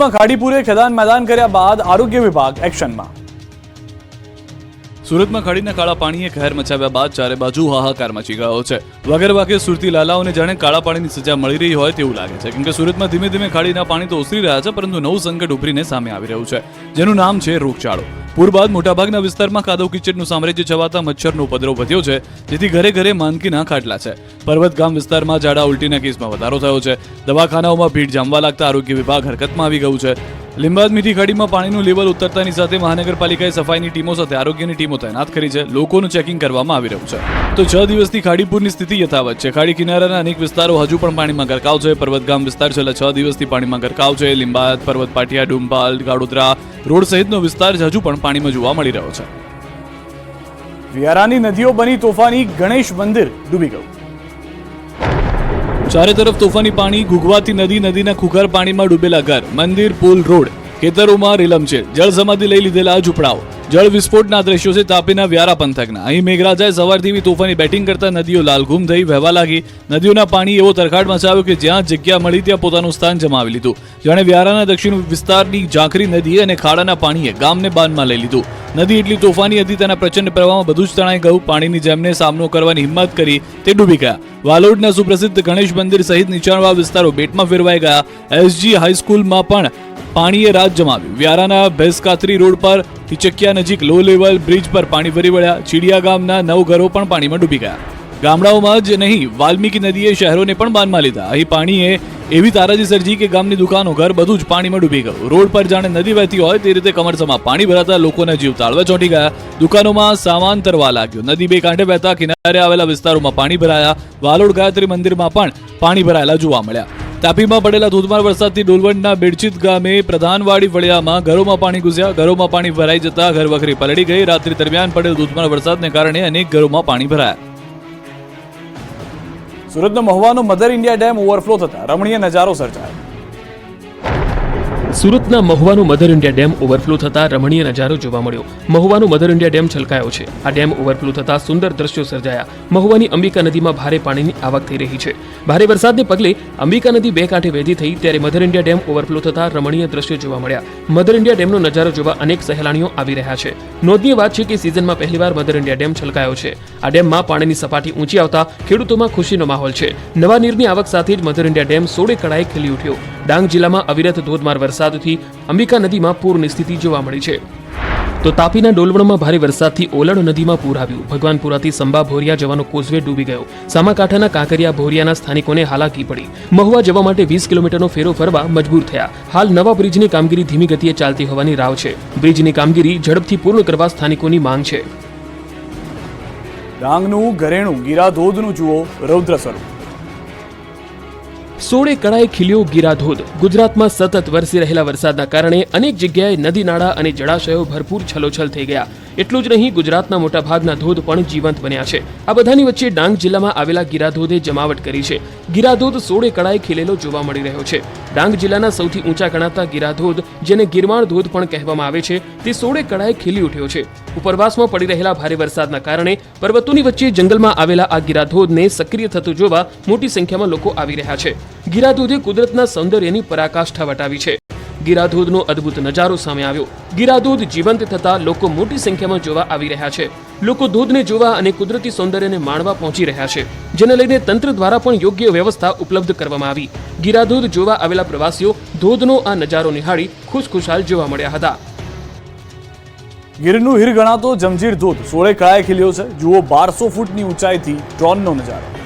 સુરતમાં ખાડીપુરે ખેદાન મેદાન કર્યા બાદ આરોગ્ય વિભાગ એક્શનમાં. સુરતમાં ખાડીના કાળા પાણીએ ઘેર મચાવ્યા બાદ ચારે બાજુ હાહાકાર મચી ગયો છે. વગર વાગે સુરતી લાલાઓને જાણે કાળા પાણીની સજા મળી રહી હોય તેવું લાગે છે. કેમ કે સુરતમાં ધીમે ધીમે ખાડીના પાણી તો ઓસરી રહ્યા છે, પરંતુ નવું સંકટ ઉભરીને સામે આવી રહ્યું છે. જેનું નામ છે રોગચાળો. પૂર બાદ મોટાભાગના વિસ્તારમાં કાદવ કિચડનું સામ્રાજ્ય છવાતા મચ્છરનો ઉપદ્રવ વધ્યો છે, જેથી ઘરે ઘરે માંદગીના ખાટલા છે. પર્વત ગામ વિસ્તારમાં ઝાડા ઉલટીના કેસમાં વધારો થયો છે. દવાખાનાઓમાં ભીડ જામવા લાગતા આરોગ્ય વિભાગ હરકતમાં આવી ગયું છે. લીંબાદ મીઠી ખાડીમાં પાણીનું લેવલ ઉતરતાની સાથે મહાનગરપાલિકાએ સફાઈની ટીમો સાથે આરોગ્યની ટીમો તૈનાત કરી છે. લોકોનું ચેકિંગ કરવામાં આવી રહ્યું છે. તો છ દિવસથી ખાડીપુરની સ્થિતિ યથાવત છે. ખાડી કિનારાના અનેક વિસ્તારો હજુ પણ પાણીમાં ગરકાવ છે. પર્વતગામ વિસ્તાર છેલ્લા છ દિવસથી પાણીમાં ગરકાવ છે. લીંબાદ પર્વત પાટિયા ડુંબાલ ગાડોદરા રોડ સહિતનો વિસ્તાર હજુ પણ પાણીમાં જોવા મળી રહ્યો છે. વિયારાની નદીઓ બની તોફાની ગણેશ મંદિર ડૂબી ગયું. ચારે તરફ તોફાની પાણી, ઘૂઘવાતી નદી, નદીના ખુખાર પાણીમાં ડૂબેલા ઘર, મંદિર, પુલ, રોડ, ખેતરોમાં રીલમ છે. જળ સમાધિ લઈ લીધેલા ઝૂંપડાઓ. જળ વિસ્ફોટના દ્રશ્યો છે તાપીના વ્યારા પંથકના. અહીં મેઘરાજાએ સવારથી બી તોફાની બેટિંગ કરતા નદીઓ લાલઘૂમ થઈ વહેવા લાગી. નદીઓના પાણી એવો તરખાટ મચાવ્યો કે જ્યાં જગ્યા મળી ત્યાં પોતાનું સ્થાન જમાવી લીધું. જાણે વ્યારાના દક્ષિણ વિસ્તારની ઝાંખરી નદી અને ખાડાના પાણીએ ગામને બાનમાં લઈ લીધું. નદી એટલી તોફાની હતી, તેના પ્રચંડ પ્રવાહમાં બધું જ તણાઈ ગયું. પાણીની જેમને સામનો કરવાની હિંમત કરી તે ડૂબી ગયા. વાલોડના સુપ્રસિદ્ધ ગણેશ મંદિર સહિત નીચાણવાળા વિસ્તારો બેટમાં ફેરવાઈ ગયા. એસજી હાઈસ્કૂલમાં પણ પાણીએ રાત જમાવ્યું વ્યારાના ભેંસકાતરી રોડ પર ટીચકિયા નજીક લો લેવલ બ્રિજ પર પાણી ફરી વળ્યા. ચીડિયા ગામના નવ ઘરો પણ પાણીમાં ડૂબી ગયા. ગામડાઓમાં જ નહીં, વાલ્મીકી નદીએ શહેરોને પણ બાનમાં લીધા. અહીં પાણીએ એવી તારાજી સર્જી કે ગામની દુકાનો, ઘર બધું જ પાણીમાં ડૂબી ગયું. રોડ પર જાણે નદી વહેતી હોય તે રીતે કમરસમાં પાણી ભરાતા લોકોના જીવ તાળવા ચોંટી ગયા. દુકાનોમાં સામાન તરવા લાગ્યો. નદી બે કાંઠે વહેતા કિનારે આવેલા વિસ્તારોમાં પાણી ભરાયા. વાલોડ ગાયત્રી મંદિરમાં પણ પાણી ભરાયેલા જોવા મળ્યા. તાપીમાં પડેલા ધોધમાર વરસાદથી ડોલવણના બેડચિત ગામે પ્રધાનવાડી વડિયામાં ઘરોમાં પાણી ઘૂસ્યા. ઘરોમાં પાણી ભરાઈ જતા ઘર વખરી પલળી ગઈ. રાત્રિ દરમિયાન પડેલ ધોધમાર વરસાદને કારણે અનેક ઘરોમાં પાણી ભરાયા. સુરતનો મહુવાનો મધર ઇન્ડિયા ડેમ ઓવરફ્લો થતા રમણીય નજારો સર્જાયો. સુરતના મહુવાનું મધર ઇન્ડિયા ડેમ ઓવરફ્લો થતા રમણીય નજારો જોવા મળ્યો. મહુવાનું મધર ઇન્ડિયા ડેમ છલકાયો છે. આ ડેમ ઓવરફ્લો થતા સુંદર દ્રશ્યો સર્જાયા. મહુવાની અંબિકા નદીમાં ભારે પાણીની આવક થઈ રહી છે. ભારે વરસાદને પગલે અંબિકા નદી બે કાંઠે વહેતી થઈ ત્યારે મધર ઇન્ડિયા ડેમ ઓવરફ્લો થતા રમણીય દ્રશ્યો જોવા મળ્યા. મધર ઇન્ડિયા ડેમનો નજારો જોવા અનેક સહેલાણીઓ આવી રહ્યા છે. નોંધનીય વાત છે કે સિઝનમાં પહેલીવાર મધર ઇન્ડિયા ડેમ છલકાયો છે. આ ડેમમાં પાણીની સપાટી ઊંચી આવતા ખેડૂતોમાં ખુશીનો માહોલ છે. નવા નીરની આવક સાથે જ મધર ઇન્ડિયા ડેમ સોળે કળાએ ખીલી ઉઠ્યો. ડાંગ જિલ્લામાં અવિરત ધોધમાર વરસાદથી અંબિકા નદીમાં પૂરની સ્થિતિ જોવા મળી છે. તો તાપીના ડોલવણમાં ભારે વરસાદથી ઓલડ નદીમાં પૂર આવ્યું. ભગવાનપુરાથી સંબા ભોરિયા જવાનો કોઝવે ડૂબી ગયો. સામાકાંઠાના કાંકરિયા ભોરિયાના સ્થાનિકોને હાલાકી પડી. મહુવા જવા માટે વીસ કિલોમીટરનો ફેરો ફરવા મજબૂર થયા. હાલ નવા બ્રિજની કામગીરી ધીમી ગતિએ ચાલતી હોવાની રાવ છે. બ્રિજની કામગીરી ઝડપથી પૂર્ણ કરવા સ્થાનિકોની માંગ છે. ડાંગનું ઘરેણું ગીરા ધોધનું જુઓ, રૌદ્ર સ્વરૂપ. સોળે કળાએ ખીલ્યો ગીરાધોધ ગુજરાતમાં સતત વરસી રહેલા વરસાદના કારણે અનેક જગ્યાએ નદી, નાળા અને જળાશયો ભરપૂર છલોછલ થઈ ગયા. એટલું જ નહીં, ગુજરાતના મોટાભાગના ધોધ પણ જીવંત બન્યા છે. આ બધાની વચ્ચે ડાંગ જિલ્લામાં આવેલા ગીરાધોધે જમાવટ કરી છે. ગીરાધોધ સોળે કળાએ ખીલેલો જોવા મળી રહ્યો છે. ડાંગ જિલ્લાના સૌથી ઊંચા ગણાતા ગીરાધોધ, જેને ગિરમાળ ધોધ પણ કહેવામાં આવે છે, તે સોળે કળાએ ખીલી ઉઠ્યો છે. ઉપરવાસમાં પડી રહેલા ભારે વરસાદના કારણે પર્વતોની વચ્ચે જંગલમાં આવેલા આ ગીરાધોધને સક્રિય થતું જોવા મોટી સંખ્યામાં લોકો આવી રહ્યા છે. ગીરાધોધે કુદરતના સૌંદર્યની પરાકાષ્ઠા વટાવી છે. ગીરાધોધનો અદ્ભુત નજારો સામે આવ્યો. ગીરાધોધ જીવંત થતા લોકો મોટી સંખ્યામાં જોવા આવી રહ્યા છે. લોકો ધોધને જોવા અને કુદરતી સૌંદર્યને માણવા પહોંચી રહ્યા છે. જેને લઈને તંત્ર દ્વારા પણ યોગ્ય વ્યવસ્થા ઉપલબ્ધ કરવામાં આવી. ગીરાધોધ જોવા આવેલા પ્રવાસીઓ ધોધનો આ નજારો નિહાળી ખુશખુશાલ જોવા મળ્યા હતા. ગીરનું હીર ગણાતો જમજીર ધોધ સોળે કળાએ ખીલ્યો છે. જુઓ બારસો ફૂટની ઊંચાઈથી ડ્રોનનો નજારો.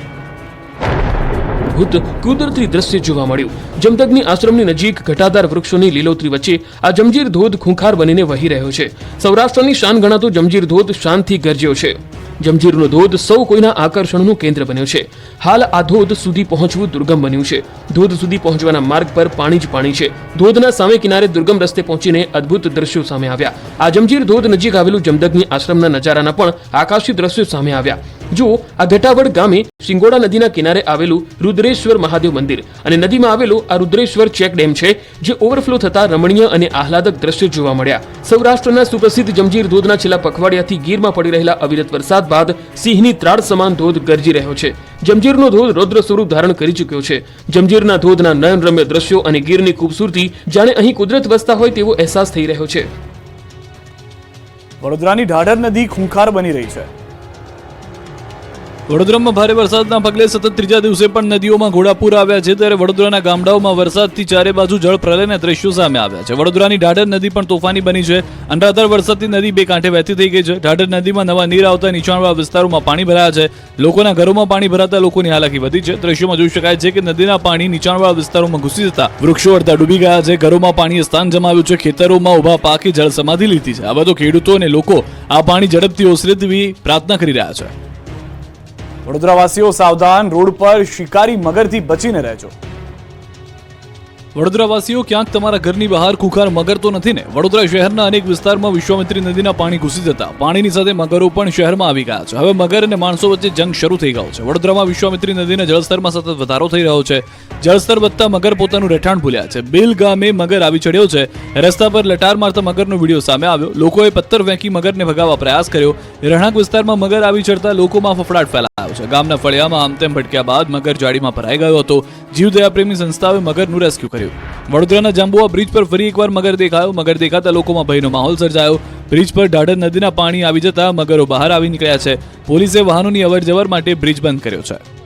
અદ્ભુત કુદરતી દ્રશ્ય જોવા મળ્યું. જમદગ્નિ આશ્રમની નજીક ઘટાદાર વૃક્ષોની લીલોતરી વચ્ચે આ જમજીર ધોધ ખૂંખાર બનીને વહી રહ્યો છે. સૌરાષ્ટ્રની શાન ગણાતો જમજીર ધોધ શાનથી ગરજ્યો છે. જમજીરનો ધોધ સૌ કોઈના આકર્ષણનું કેન્દ્ર બન્યો છે. હાલ આ ધોધ સુધી પહોંચવું દુર્ગમ બન્યું છે. ધોધ સુધી પહોંચવાના માર્ગ પર પાણી જ પાણી છે. ધોધના સામે કિનારે દુર્ગમ રસ્તે પહોંચીને અદ્ભુત દ્રશ્યો સામે આવ્યા. આ જમજીર ધોધ નજીક આવેલું જમદગ્નિ આશ્રમના નજારાના પણ આકાશી દ્રશ્યો સામે આવ્યા. જો આ ઘટાવડ ગામે સિંગોડા નદીના કિનારે આવેલું રુદ્રેશ્વર મહાદેવ મંદિર અને નદીમાં આવેલું આ રુદ્રેશ્વર ચેક ડેમ છે, જે ઓવરફ્લો થતા રમણીય અને આહલાદક દ્રશ્યો જોવા મળ્યા. સૌરાષ્ટ્રના સુપ્રસિદ્ધ જમજીર ધોધના છેલ્લા પખવાડિયાથી ગીરમાં પડી રહેલા અવિરત વરસાદ વરસાદ બાદ સિંહની ત્રાડ સમાન ધોધ ગરજી રહ્યો છે. જમજીરનો ધોધ રૌદ્ર સ્વરૂપ ધારણ કરી ચૂક્યો છે. જમજીરના ધોધના નયનરમ્ય દ્રશ્યો અને ગીરની ખૂબસૂરતી જાણે અહીં કુદરત વસતા હોય તેવો અહેસાસ થઈ રહ્યો છે. વડોદરાની ઢાઢર નદી ખૂંખાર બની રહી છે. વડોદરામાં ભારે વરસાદના પગલે સતત ત્રીજા દિવસે પણ નદીઓમાં ઘોડાપૂર આવ્યા છે, ત્યારે વડોદરાના ગામડાઓમાં વરસાદથી ચારે બાજુ જળ પ્રલયના દ્રશ્યો સામે આવ્યા છે. વડોદરાની ઢાઢર નદી પણ તોફાની બની છે. અનરાધાર વરસાદથી નદી બે કાંઠે વહેતી થઈ ગઈ છે. ઢાઢર નદીમાં નવા નીર આવતા નીચાણવાળા વિસ્તારોમાં પાણી ભરાયા છે. લોકોના ઘરોમાં પાણી ભરાતા લોકોની હાલાકી વધી છે. દ્રશ્યોમાં જોઈ શકાય છે કે નદીના પાણી નીચાણવાળા વિસ્તારોમાં ઘૂસી જતા વૃક્ષો અડધા ડૂબી ગયા છે. ઘરોમાં પાણીએ સ્થાન જમાવ્યું છે. ખેતરોમાં ઊભા પાકે જળ સમાધિ લીધી છે. આ બધો ખેડૂતો અને લોકો આ પાણી ઝડપથી ઓસરે તેવી પ્રાર્થના કરી રહ્યા છે. વડોદરાવાસીઓ સાવધાન રોડ પર શિકારી મગરથી બચીને રહેજો. વડોદરાવાસીઓ ક્યાંક તમારા ઘરની બહાર કુખાર મગર તો નથી ને. વડોદરા શહેરના અનેક વિસ્તારમાં વિશ્વામિત્રી નદીના પાણી ઘૂસી જતા. પાણીની સાથે મગરો પણ શહેરમાં આવી ગયા છે. હવે મગર અને માણસો વચ્ચે જંગ શરૂ થઈ ગયો છે. વડોદરામાં વિશ્વામિત્રી નદીના જળસ્તરમાં સતત વધારો થઈ રહ્યો છે. જળસ્તર વધતા મગર પોતાનું રહેઠાણ ભૂલ્યા છે. બિલ ગામે મગર આવી ચડ્યો છે. રસ્તા પર લટાર મારતા મગરનો વીડિયો સામે આવ્યો. લોકોએ પથ્થર ફેંકી મગરને ભગાવવા પ્રયાસ કર્યો. રહેણાંક વિસ્તારમાં મગર આવી ચડતા લોકોમાં ફફડાટ ફેલાયો છે. ગામના ફળિયામાં આમ તેમ ભટક્યા બાદ મગર જાડીમાં ભરાઈ ગયો હતો. જીવદયા પ્રેમી સંસ્થાઓએ મગરનું રેસ્ક્યુ કર્યું. વડોદરાના જાંબુઆ બ્રિજ પર ફરી એકવાર મગર દેખાયો. મગર દેખાતા લોકોમાં ભયનો માહોલ સર્જાયો. બ્રિજ પર ઢાઢર નદીના પાણી આવી જતા મગરો બહાર આવી નીકળ્યા છે. પોલીસે વાહનોની અવરજવર માટે બ્રિજ બંધ કર્યો છે.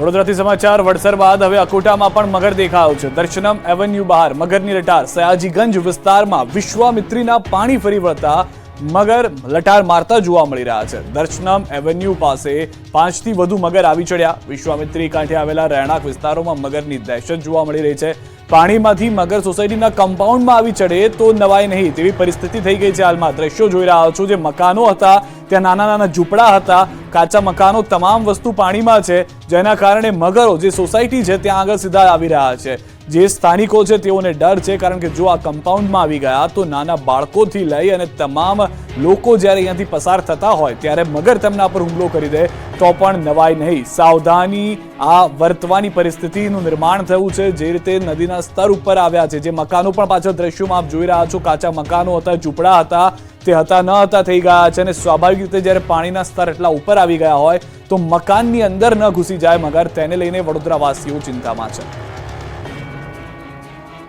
વડોદરાથી સમાચાર, વડસર બાદ હવે અકોટામાં પણ મગર દેખાયો છે. દર્શનમ એવન્યુ બહાર. મગરની રટાર સયાજીગંજ વિસ્તારમાં વિશ્વામિત્રીના પાણી ફરી વળતા મગર લટાર મારતા જોવા મળી રહ્યા છે. દર્શનમ એવન્યુ પાસે પાંચથી વધુ મગર આવી ચડ્યા. વિશ્વામિત્રી કાંઠે આવેલા રહેણાંક વિસ્તારોમાં મગરની દહેશત જોવા મળી રહી છે. પાણીમાંથી મગર સોસાયટીના કમ્પાઉન્ડમાં આવી ચડે તો નવાય નહીં તેવી પરિસ્થિતિ થઈ ગઈ છે. હાલમાં દ્રશ્યો જોઈ રહ્યા છો જે મકાનો હતા ત્યાં નાના નાના ઝૂંપડા હતા, કાચા મકાનો, તમામ વસ્તુ પાણીમાં છે, જેના કારણે મગરો જે સોસાયટી છે ત્યાં આગળ સીધા આવી રહ્યા છે. જે સ્થાનિકો છે તેઓને ડર છે, કારણ કે જો આ કમ્પાઉન્ડમાં આવી ગયા તો નાના બાળકોથી લઈ અને તમામ લોકો જ્યારે અહીંયાથી પસાર થતા હોય ત્યારે મગર તેમના પર હુમલો કરી દે, તો પણ નવાય નહીં. સાવધાની આ વર્તવાની પરિસ્થિતિનું નિર્માણ થયું છે, જે રીતે નદીના સ્તર ઉપર આવ્યા છે. જે મકાનો પણ પાછળ દ્રશ્યોમાં આપ જોઈ રહ્યા છો, કાચા મકાનો હતા, ઝૂંપડા હતા તે હતા, ન હતા, થઈ ગયા છે અને સ્વાભાવિક રીતે જ્યારે પાણીના સ્તર એટલા ઉપર આવી ગયા હોય તો મકાનની અંદર ન ઘૂસી જાય, મગર તેને લઈને વડોદરાવાસીઓ ચિંતામાં છે.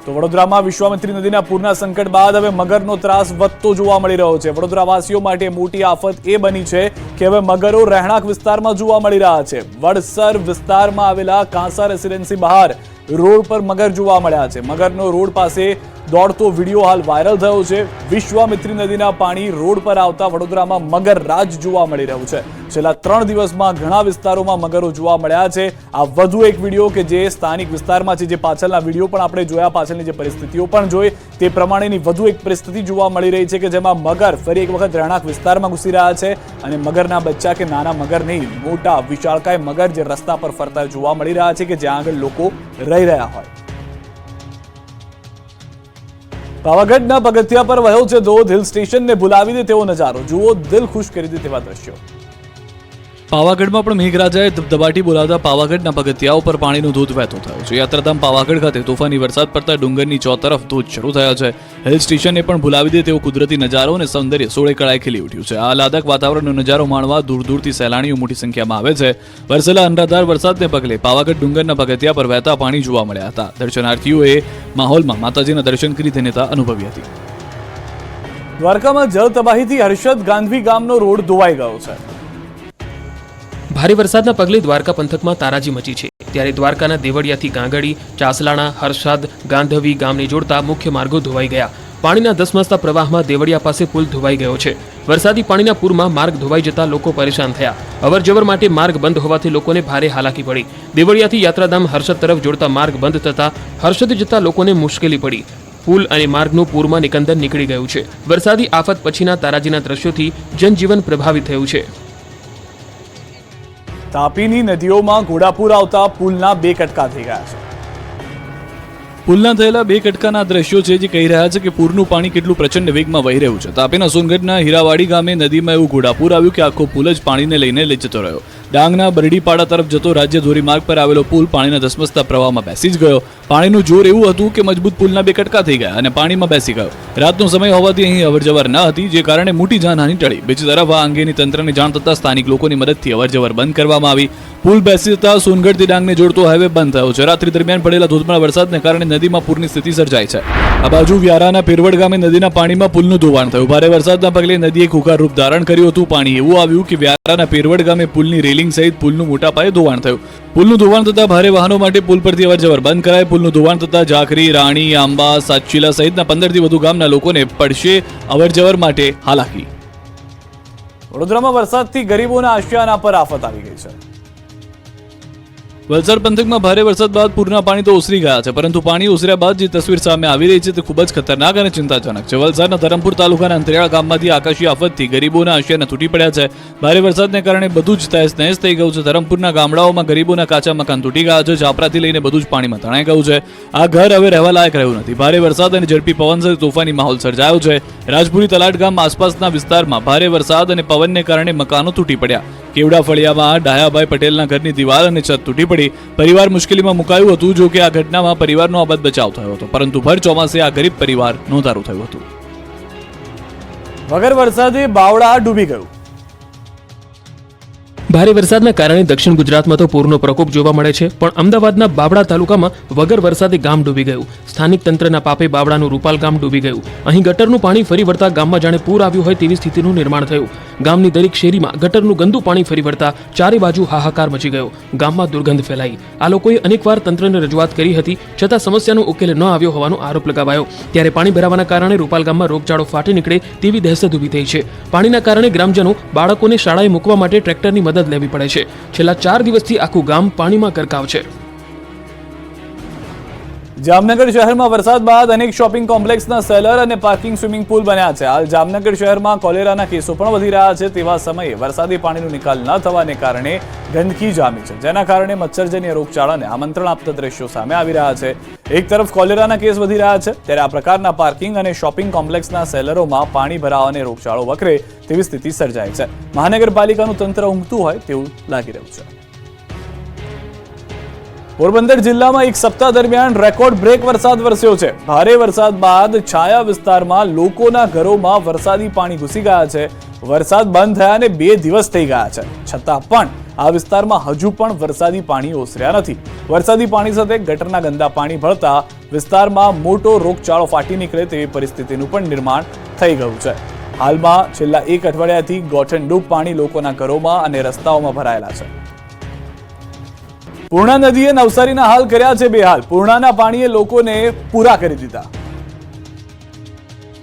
તો વડોદરામાં વિશ્વામિત્રી નદીના પૂરના સંકટ બાદ હવે મગરનો ત્રાસ વધતો જોવા મળી રહ્યો છે. વડોદરાવાસીઓ માટે મોટી આફત એ બની છે કે હવે મગરો રહેણાંક વિસ્તારમાં જોવા મળી રહ્યા છે. વડસર વિસ્તારમાં આવેલા કાંસા રેસિડેન્સી બહાર રોડ પર મગર જોવા મળ્યા છે. મગરનો રોડ પાસે દોડતો વીડિયો હાલ વાયરલ થયો છે. વિશ્વામિત્રી નદીના પાણી રોડ પર આવતા વડોદરામાં મગર રાજ જોવા મળી રહ્યું છે. છેલ્લા ત્રણ દિવસમાં ઘણા વિસ્તારોમાં મગરો જોવા મળ્યા છે. આ વધુ એક વીડિયો કે જે સ્થાનિક વિસ્તારમાં છે, જે પાછળના વીડિયો પણ આપણે જોયા, પાછળની જે પરિસ્થિતિઓ પણ જોઈ, તે પ્રમાણેની વધુ એક પરિસ્થિતિ જોવા મળી રહી છે કે જેમાં મગર ફરી એક વખત રહેણાંક વિસ્તારમાં ઘૂસી રહ્યા છે અને મગરના બચ્ચા કે નાના મગર નહીં, મોટા, વિશાળકાય મગર જે રસ્તા પર ફરતા જોવા મળી રહ્યા છે કે જ્યાં આગળ લોકો રહી રહ્યા હોય. પાવાગઢના પગથિયા પર વહ્યો છે ધોધ, હિલ સ્ટેશનને ભૂલાવી દે તેવો નજારો. જુઓ, દિલ ખુશ કરી દે તેવા દ્રશ્યો. પાવાગઢમાં પણ મેઘરાજાએ ધબધબાટી બોલાવતા પાવાગઢના પગથિયા ઉપર પાણીનો ધોધ વહેતો થયો છે. યાત્રાધામ પાવાગઢ ખાતે તોફાની વરસાદ પડતા ડુંગરની ચોતરફ ધોધ શરૂ થયા છે. હિલ સ્ટેશનને પણ ભૂલાવી દે તેવો કુદરતી નજારો અને સૌંદર્ય સોળે કળાએ ખીલી ઉઠ્યું છે. આ આહલાદક વાતાવરણનો નજારો માણવા દૂર દૂરથી સહેલાણીઓ મોટી સંખ્યામાં આવે છે. વરસેલા અનરાધાર વરસાદને પગલે પાવાગઢ ડુંગરના પગથિયા પર વહેતા પાણી જોવા મળ્યા હતા. દર્શનાર્થીઓએ માહોલમાં માતાજીના દર્શન કરી ધન્યતા અનુભવી હતી. દ્વારકામાં જળ તબાહીથી હર્ષદ ગાંધી ગામનો રોડ ધોવાઈ ગયો છે. ભારે વરસાદના પગલે દ્વારકા પંથકમાં તારાજી મચી છે. ત્યારે દ્વારકાના દેવળિયાથી ગાંગડી, ચાસલાણા, હર્ષાદ, ગાંધવી ગામને જોડતા મુખ્ય માર્ગો ધોવાઈ ગયા. પાણીના ધસમસતા પ્રવાહમાં દેવળિયા પાસે પુલ ધોવાઈ ગયો છે. વરસાદી પાણીના પૂરમાં માર્ગ ધોવાઈ જતા લોકો પરેશાન થયા. અવરજવર માટે માર્ગ બંધ હોવાથી લોકોને ભારે હાલાકી પડી. દેવળિયાથી યાત્રાધામ હર્ષદ તરફ જોડતા માર્ગ બંધ થતા હર્ષદ જતા લોકોને મુશ્કેલી પડી. પુલ અને માર્ગનું પૂરમાં નિકંદન નીકળી ગયું છે. વરસાદી આફત પછીના તારાજીના દ્રશ્યોથી જનજીવન પ્રભાવિત થયું છે. તાપીની નદીઓમાં ઘોડાપુર આવતા પુલના બે કટકા થઈ ગયા છે. પુલના થયેલા બે કટકાના દ્રશ્યો છે જે કહી રહ્યા છે કે પૂરનું પાણી કેટલું પ્રચંડ વેગમાં વહી રહ્યું છે. તાપીના સોનગઢના હીરાવાડી ગામે નદીમાં એવું ઘોડાપુર આવ્યું કે આખો પુલ જ પાણીને લઈને લઈ જતો રહ્યો. ડાંગના બરડીપાડા તરફ જતો રાજ્ય ધોરીમાર્ગ પર આવેલો પુલ પાણીના ધસમસતા પ્રવાહમાં બેસી જ ગયો. પાણીનું જોર એવું હતું કે મજબૂત પુલના બે કટકા થઈ ગયા અને પાણીમાં બેસી ગયો. રાતનો સમય હોવાથી અહીં અવરજવર ન હતી, જે કારણે મોટી જાનહાની ટળી. બીજી તરફ આ અંગેની તંત્રને જાણ થતાં સ્થાનિક લોકોની મદદથી અવરજવર બંધ કરવામાં આવી. પુલ બેસી જતા સોનગઢથી ડાંગને જોડતો હાઈવે બંધ થયો છે. રાત્રિ દરમિયાન પડેલા ધોધમાર વરસાદને કારણે નદીમાં પૂરની સ્થિતિ સર્જાઈ છે. આ બાજુ વ્યારાના પેરવડ ગામે નદીના પાણીમાં પુલનું ધોવાણ થયું. ભારે વરસાદના પગલે નદીએ ખુખાર રૂપ ધારણ કર્યું હતું પાણી. એવું આવ્યું કે વ્યારાના પેરવડ ગામે પુલની રેલિંગ સહિત પુલનું મોટા પાયે ધોવાણ થયું. પુલનું ધોવાણ થતા ભારે વાહનો માટે પુલ પરથી અવરજવર બંધ કરાય. પુલનું ધોવાણ થતા ઝાખરી રાણી, આંબા સાતચીલા સહિતના પંદરથી વધુ ગામના લોકોને પડશે અવરજવર માટે હાલાકી. વડોદરામાં વરસાદથી ગરીબોના આશિયાના પર આફત આવી ગઈ છે. વલસાડ પંથકમાં ભારે વરસાદ બાદ પૂરના પાણી તો ઓસરી ગયા છે, પરંતુ પાણી ઓસર્યા બાદ જે તસવીર સામે આવી રહી છે તે ખૂબ જ ખતરનાક અને ચિંતાજનક છે. વલસાડના ધરમપુર તાલુકાના અંતરિયાળ ગામમાંથી આકાશી આફતથી ગરીબોના આશિયાના તૂટી પડ્યા છે. ભારે વરસાદને કારણે બધું જ તહેસ નહેસ થઈ ગયું છે. ધરમપુરના ગામડાઓમાં ગરીબોના કાચા મકાન તૂટી ગયા છે. ઝાપરાથી લઈને બધું જ પાણીમાં તણાઈ ગયું છે. આ ઘર હવે રહેવા લાયક રહ્યું નથી. ભારે વરસાદ અને ઝડપી પવન સાથે તોફાની માહોલ સર્જાયો છે. રાજપુરી તલાટ ગામ આસપાસના વિસ્તારમાં ભારે વરસાદ અને પવનને કારણે મકાનો તૂટી પડ્યા. કેવડા ફળિયામાં ડાયાભાઈ પટેલના ઘરની દિવાલ અને છત તૂટી પડી. પરિવાર મુશ્કેલીમાં મુકાયું હતું જો કે આ ઘટનામાં પરિવારનો આબાદ બચાવ થયો હતો, પરંતુ ભર ચોમાસે આ ગરીબ પરિવાર નોંધારું થયું હતું. વગર વરસાદે બાવળા ડૂબી ગયું. ભારે વરસાદના કારણે દક્ષિણ ગુજરાતમાં તો પૂરનો પ્રકોપ જોવા મળે છે, પણ અમદાવાદના બાબડા તાલુકામાં વગર વરસાદે ગામ ડૂબી ગયું. સ્થાનિક તંત્રના પાપે બાબડાનું રૂપાલ ગામ ડૂબી ગયું. અહીં ગટરનું પાણી ફરી વળતા ગામમાં જાણે પૂર આવ્યું હોય તેવી સ્થિતિનું નિર્માણ થયું. ગામની દરેક શેરીમાં ગટરનું ગંદુ પાણી ફરી વળતા ચારે બાજુ હાહાકાર મચી ગયો. ગામમાં દુર્ગંધ ફેલાઈ. આ લોકોએ અનેકવાર તંત્રને રજૂઆત કરી હતી, છતાં સમસ્યાનો ઉકેલ ન આવ્યો હોવાનો આરોપ લગાવાયો. ત્યારે પાણી ભરાવાના કારણે રૂપાલ ગામમાં રોગચાળો ફાટી નીકળે તેવી દહેશત ઊભી થઈ છે. પાણીના કારણે ગ્રામજનો બાળકોને શાળાએ મૂકવા માટે ટ્રેક્ટરની મદદ લેવી પડે છે. છેલ્લા ચાર દિવસથી આખું ગામ પાણીમાં ગરકાવ છે. જામનગર શહેરમાં વરસાદ બાદ અનેક શોપિંગ કોમ્પ્લેક્સના સેલર અને પાર્કિંગ સ્વિમિંગ પુલ બન્યા છે. હાલ જામનગર શહેરમાં કોલેરાના કેસો પણ વધી રહ્યા છે. તેવા સમયે વરસાદી પાણીનો નિકાલ ન થવાને કારણે ગંદકી જામી છે. જેના કારણે મચ્છરજન્ય રોગચાળાને આમંત્રણ આપતા દ્રશ્યો સામે આવી રહ્યા છે. એક તરફ કોલેરાના કેસ વધી રહ્યા છે. ત્યારે આ પ્રકારના પાર્કિંગ અને શોપિંગ કોમ્પ્લેક્સના સેલરોમાં પાણી ભરાવા અને રોગચાળો વકરે તેવી સ્થિતિ સર્જાઈ છે. મહાનગરપાલિકાનું તંત્ર ઊંઘતું હોય તેવું લાગી રહ્યું છે. પોરબંદર જિલ્લામાં એક સપ્તાહ દરમિયાન રેકોર્ડ બ્રેક વરસાદ વરસ્યો છે. ભારે વરસાદ બાદ છાયા વિસ્તારમાં લોકોના ઘરોમાં વરસાદી પાણી ઘૂસી ગયા છે. વરસાદ બંધ થયા અને બે દિવસ થઈ ગયા છે. છતાં પણ આ વિસ્તારમાં હજુ પણ વરસાદી પાણી ઓસર્યા નથી. વરસાદી પાણી સાથે ગટરના ગંદા પાણી ભળતા વિસ્તારમાં મોટો રોગચાળો ફાટી નીકળે તેવી પરિસ્થિતિનું પણ નિર્માણ થઈ ગયું છે. હાલમાં છેલ્લા એક અઠવાડિયાથી ગોઠણડૂબ પાણી લોકોના ઘરોમાં અને રસ્તાઓમાં ભરાયેલા છે. પૂર્ણા નદીએ નવસારીના હાલ કર્યા છે બેહાલ. પૂર્ણાના પાણીએ લોકોને પૂરા કરી દીધા.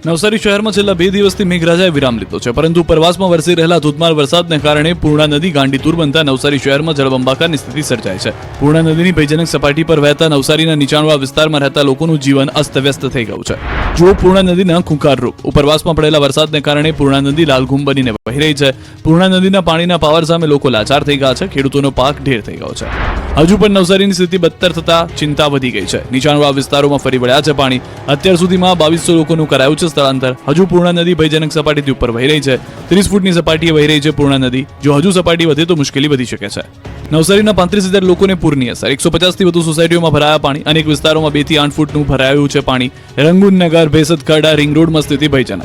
નવસારી શહેરમાં છેલ્લા બે દિવસથી મેઘરાજાએ વિરામ લીધો છે, પરંતુ ઉપરવાસમાં વરસી રહેલા ધોધમાર વરસાદને કારણે પૂર્ણા નદી ગાંડીતુર બનતા નવસારી શહેરમાં જળબંબાકારની સ્થિતિ સર્જાય છે. પૂર્ણા નદીની ભયજનક સપાટી પર વહેતા નવસારીના નીચાણવાળા વિસ્તારમાં રહેતા લોકોનું જીવન અસ્તવ્યસ્ત થઈ ગયું છે. જો પૂર્ણા નદીના ખુંખાર રૂપ. ઉપરવાસમાં પડેલા વરસાદને કારણે પૂર્ણા નદી લાલઘુમ બનીને વહી રહી છે. પૂર્ણા નદીના પાણીના પાવર સામે લોકો લાચાર થઈ ગયા છે, ખેડૂતોનો પાક ઢેર થઈ ગયો છે. હજુ પણ નવસારીની સ્થિતિ બદતર થતા ચિંતા વધી ગઈ છે. નીચાણવાળા વિસ્તારોમાં ફરી વળ્યા છે પાણી. અત્યાર સુધીમાં બાવીસો લોકોનું કરાયું છે સ્થળાંતર. હજુ પૂર્ણા નદી ભયજનક સપાટીથી ઉપર વહી રહી છે. ત્રીસ ફૂટની સપાટીએ વહી રહી છે પૂર્ણા નદી. જો હજુ સપાટી વધે તો મુશ્કેલી વધી શકે છે. નવસારીના પાંત્રીસ હજાર લોકોને પૂરની અસર. એકસો પચાસથી વધુ સોસાયટીઓમાં ભરાયા પાણી અનેક વિસ્તારોમાં બેથી આઠ ફૂટનું ભરાયું છે પાણી. રંગુન નગર, ભેસદ ખરડા રિંગ રોડમાં સ્થિતિ ભયજનક.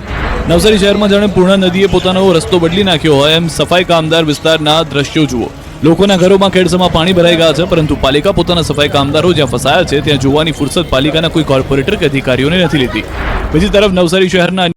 નવસારી શહેરમાં જાણે પૂર્ણા નદીએ પોતાનો રસ્તો બદલી નાખ્યો હોય એમ સફાઈ કામદાર વિસ્તારના દ્રશ્યો જુઓ. લોકોના ઘરોમાં ખેડસમાં પાણી ભરાઈ ગયા છે, પરંતુ પાલિકા પોતાના સફાઈ કામદારો જ્યાં ફસાયા છે, ત્યાં જોવાની ફુરસદ પાલિકાના કોઈ કોર્પોરેટર કે અધિકારીઓને નથી લીધી. બીજી તરફ નવસારી શહેરના